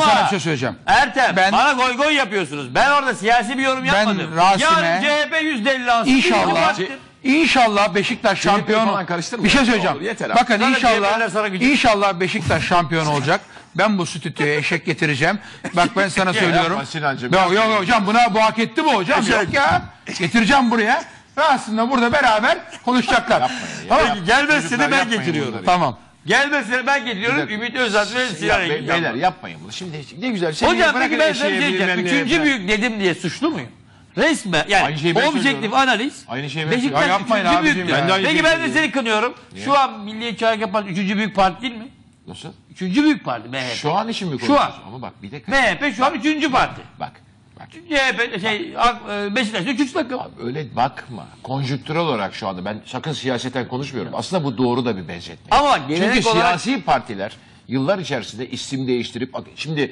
sana bir şey söyleyeceğim. Ertem Ben- bana goy goy yapıyorsunuz. Ben orada siyasi bir yorum Ben yapmadım. Rasim'e- Yarın CHP %50 alsın. İnşallah. İnşallah Beşiktaş şampiyon falan karıştırma. Bir şey Ne söyleyeceğim. olur, yeter. Bakın Sana CHP'ler sana inşallah gücü- inşallah Beşiktaş şampiyon olacak. Ben bu stüdyoya eşek getireceğim. Bak ben sana söylüyorum. yapma Sinancığım, Yok yok hocam buna bu hak etti mi hocam? Yok ya. Getireceğim buraya. Ve aslında burada beraber konuşacaklar. Tamam. Gelmezse de ben getiriyorum. Tamam. Gelmezse ben getiriyorum. Ümit Özat ve Ya, Sinan be- Engin. beyler yapmayın bunu. Şimdi ne güzel. Şey Hocam peki ben sana bir şey diyeceğim. Üçüncü büyük dedim diye suçlu muyum? Resmen yani Aynı şeyi ben objektif söylüyorum. analiz. Aynı şeyi ben Beşiktaş söylüyorum. Ya yapmayın üçüncü abicim büyüktür. ya. Ben de aynı Peki şeyi ben de seni kınıyorum. Şu an Milliyetçi Hareket Partisi üçüncü büyük parti değil mi? Nasıl? Üçüncü büyük parti MHP. Şu an için mi Şu an. Ama bak bir de MHP şu an üçüncü parti. bak. CHP şey e, Beşiktaş üçüncü takım. Abi öyle bakma. Konjüktürel olarak şu anda ben sakın siyaseten konuşmuyorum. Aslında bu doğru da bir benzetme. Ama gelenek Çünkü olarak siyasi partiler yıllar içerisinde isim değiştirip şimdi